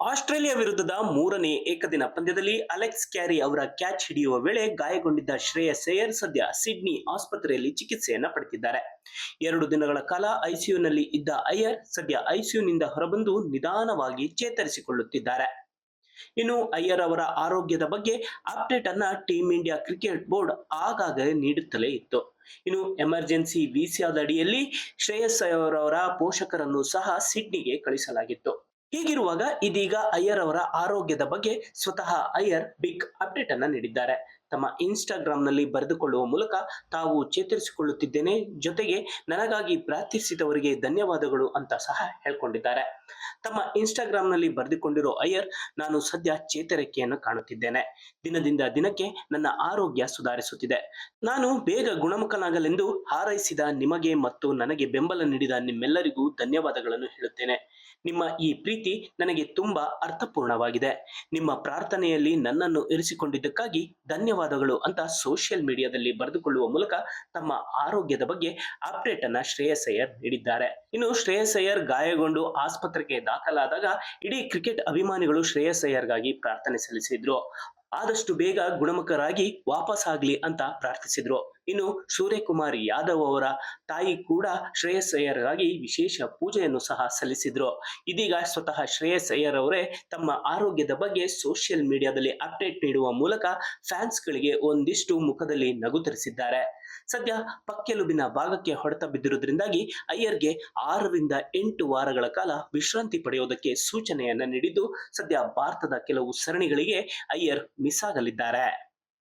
Australia ವಿರುದ್ಧದ ಮೂರನೇ ಏಕದಿನ ಪಂದ್ಯದಲ್ಲಿ ಅಲೆಕ್ಸ್ ಕ್ಯಾರಿ ಅವರ ಕ್ಯಾಚ್ ಹಿಡಿಯುವ ವೇಳೆ ಗಾಯಗೊಂಡಿದ್ದ ಶ್ರೇಯಸ್ ಸೇಯರ್ ಸದ್ಯ ಸಿಡ್ನಿ ಆಸ್ಪತ್ರೆಯಲ್ಲಿ ಚಿಕಿತ್ಸೆಯನ್ನ ಪಡೆದಿದ್ದಾರೆ. ಎರಡು ದಿನಗಳ ಕಾಲ ಐಸಿಯುನಲ್ಲಿ ಇದ್ದ ಅಯ್ಯರ್ ಸದ್ಯ ಐಸಿಯುನಿಂದ ಹೊರಬಂದು ನಿಧಾನವಾಗಿ ಚೇತರಿಸಿಕೊಳ್ಳುತ್ತಿದ್ದಾರೆ. ಇನ್ನು ಅಯ್ಯರ್ ಅವರ ಆರೋಗ್ಯದ ಬಗ್ಗೆ ಅಪ್ಡೇಟ್ ಅನ್ನ ಟೀಂ ಇಂಡಿಯಾ ಕ್ರಿಕೆಟ್ ಬೋರ್ಡ್ ಆಗಾಗ ನೀಡುತ್ತಲೇ ಇತ್ತು. ಇನ್ನು ಎಮರ್ಜೆನ್ಸಿ ವಿಸಿಯಾದ ಅಡಿಯಲ್ಲಿ ಶ್ರೇಯಸ್ ಅಯ್ಯರ್ ಅವರ ಪೋಷಕರನ್ನು ಸಹ ಸಿಡ್ನಿಗೆ ಕಳಿಸಲಾಗಿತ್ತು. ಹೀಗಿರುವಾಗ ಇದೀಗ ಅಯ್ಯರ್ ಅವರ ಆರೋಗ್ಯದ ಬಗ್ಗೆ ಸ್ವತಃ ಅಯ್ಯರ್ ಬಿಗ್ ಅಪ್ಡೇಟ್ ಅನ್ನ ನೀಡಿದ್ದಾರೆ. ತಮ್ಮ ಇನ್ಸ್ಟಾಗ್ರಾಮ್ನಲ್ಲಿ ಬರೆದುಕೊಳ್ಳುವ ಮೂಲಕ ತಾವು ಚೇತರಿಸಿಕೊಳ್ಳುತ್ತಿದ್ದೇನೆ. ಜೊತೆಗೆ ನನಗಾಗಿ ಪ್ರಾರ್ಥಿಸಿದವರಿಗೆ ಧನ್ಯವಾದಗಳು ಅಂತ ಸಹ ಹೇಳ್ಕೊಂಡಿದ್ದಾರೆ. ತಮ್ಮ ಇನ್ಸ್ಟಾಗ್ರಾಮ್ನಲ್ಲಿ ಬರೆದುಕೊಂಡಿರೋ ಅಯ್ಯರ್, ನಾನು ಸದ್ಯ ಚೇತರಿಕೆಯನ್ನು ಕಾಣುತ್ತಿದ್ದೇನೆ. ದಿನದಿಂದ ದಿನಕ್ಕೆ ನನ್ನ ಆರೋಗ್ಯ ಸುಧಾರಿಸುತ್ತಿದೆ. ನಾನು ಬೇಗ ಗುಣಮುಖನಾಗಲೆಂದು ಹಾರೈಸಿದ ನಿಮಗೆ ಮತ್ತು ನನಗೆ ಬೆಂಬಲ ನೀಡಿದ ನಿಮ್ಮೆಲ್ಲರಿಗೂ ಧನ್ಯವಾದಗಳನ್ನು ಹೇಳುತ್ತೇನೆ. ನಿಮ್ಮ ಈ ಪ್ರೀತಿ ನನಗೆ ತುಂಬಾ ಅರ್ಥಪೂರ್ಣವಾಗಿದೆ. ನಿಮ್ಮ ಪ್ರಾರ್ಥನೆಯಲ್ಲಿ ನನ್ನನ್ನು ಇರಿಸಿಕೊಂಡಿದ್ದಕ್ಕಾಗಿ ಧನ್ಯವಾದಗಳು ಅಂತ ಸೋಷಿಯಲ್ ಮೀಡಿಯಾದಲ್ಲಿ ಬರೆದುಕೊಳ್ಳುವ ಮೂಲಕ ತಮ್ಮ ಆರೋಗ್ಯದ ಬಗ್ಗೆ ಅಪ್ಡೇಟ್ ಅನ್ನ ಶ್ರೇಯಸ್ ಅಯ್ಯರ್ ನೀಡಿದ್ದಾರೆ. ಇನ್ನು ಶ್ರೇಯಸ್ ಅಯ್ಯರ್ ಗಾಯಗೊಂಡು ಆಸ್ಪತ್ರೆಗೆ ದಾಖಲಾದಾಗ ಇಡೀ ಕ್ರಿಕೆಟ್ ಅಭಿಮಾನಿಗಳು ಶ್ರೇಯಸ್ ಅಯ್ಯರ್ಗಾಗಿ ಪ್ರಾರ್ಥನೆ ಸಲ್ಲಿಸಿದ್ರು. ಆದಷ್ಟು ಬೇಗ ಗುಣಮುಖರಾಗಿ ವಾಪಸ್ ಆಗ್ಲಿ ಅಂತ ಪ್ರಾರ್ಥಿಸಿದ್ರು. ಇನ್ನು ಸೂರ್ಯಕುಮಾರ್ ಯಾದವ್ ಅವರ ತಾಯಿ ಕೂಡ ಶ್ರೇಯಸ್ ಅಯ್ಯರ್ಗಾಗಿ ವಿಶೇಷ ಪೂಜೆಯನ್ನು ಸಹ ಸಲ್ಲಿಸಿದ್ರು. ಇದೀಗ ಸ್ವತಃ ಶ್ರೇಯಸ್ ಅಯ್ಯರ್ ಅವರೇ ತಮ್ಮ ಆರೋಗ್ಯದ ಬಗ್ಗೆ ಸೋಷಿಯಲ್ ಮೀಡಿಯಾದಲ್ಲಿ ಅಪ್ಡೇಟ್ ನೀಡುವ ಮೂಲಕ ಫ್ಯಾನ್ಸ್ ಗಳಿಗೆ ಒಂದಿಷ್ಟು ಮುಖದಲ್ಲಿ ನಗು ತರಿಸಿದ್ದಾರೆ. ಸದ್ಯ ಪಕ್ಕೆಲುಬಿನ ಭಾಗಕ್ಕೆ ಹೊಡೆತ ಬಿದ್ದಿರುವುದರಿಂದಾಗಿ ಅಯ್ಯರ್ಗೆ ಆರರಿಂದ ಎಂಟು ವಾರಗಳ ಕಾಲ ವಿಶ್ರಾಂತಿ ಪಡೆಯುವುದಕ್ಕೆ ಸೂಚನೆಯನ್ನ ನೀಡಿದ್ದು, ಸದ್ಯ ಭಾರತದ ಕೆಲವು ಸರಣಿಗಳಿಗೆ ಅಯ್ಯರ್ ಮಿಸ್ ಆಗಲಿದ್ದಾರೆ.